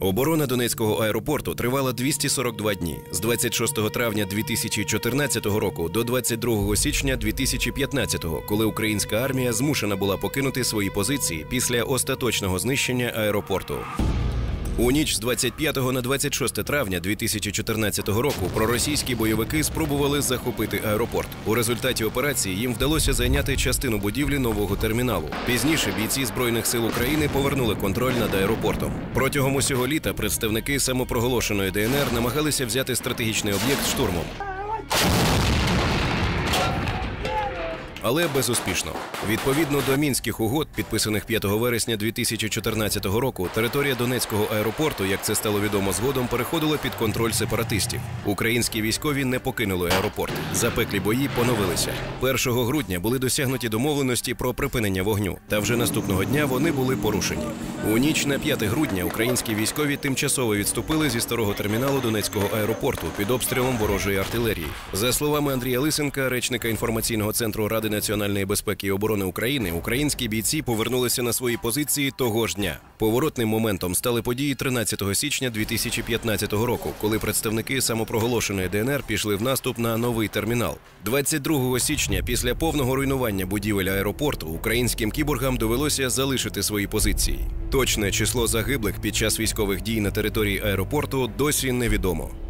Оборона Донецького аеропорту тривала 242 дні з 26 травня 2014 року до 22 січня 2015, коли українська армія змушена була покинути свої позиції після остаточного знищення аеропорту. У ніч з 25 на 26 травня 2014 року проросійські бойовики спробували захопити аеропорт. У результаті операції їм вдалося зайняти частину будівлі нового терміналу. Пізніше бійці збройних сил України повернули контроль над аеропортом. Протягом усього літа представники самопроголошеної ДНР намагалися взяти стратегічний об'єкт штурмом. Але безуспішно. Відповідно до мінських угод, підписаних 5 вересня 2014 року, територія Донецького аеропорту, як це стало відомо згодом, переходила під контроль сепаратистів. Українські військові не покинули аеропорт. Запеклі бої поновилися. 1 грудня були досягнуті домовленості про припинення вогню, та вже наступного дня вони були порушені. У ніч на 5 грудня українські військові тимчасово відступили зі старого терміналу Донецького аеропорту під обстрілом ворожої артилерії. За словами Андрія Лисенка, речника інформаційного центру Ради національної безпеки і оборони України, українські бійці повернулися на свої позиції того ж дня. Поворотним моментом стали події 13 січня 2015 року, коли представники самопроголошеної ДНР пішли в наступ на новий термінал. 22 січня, після повного руйнування будівель аеропорту, українським кіборгам довелося залишити свої позиції. Точне число загиблих під час військових дій на території аеропорту досі невідомо.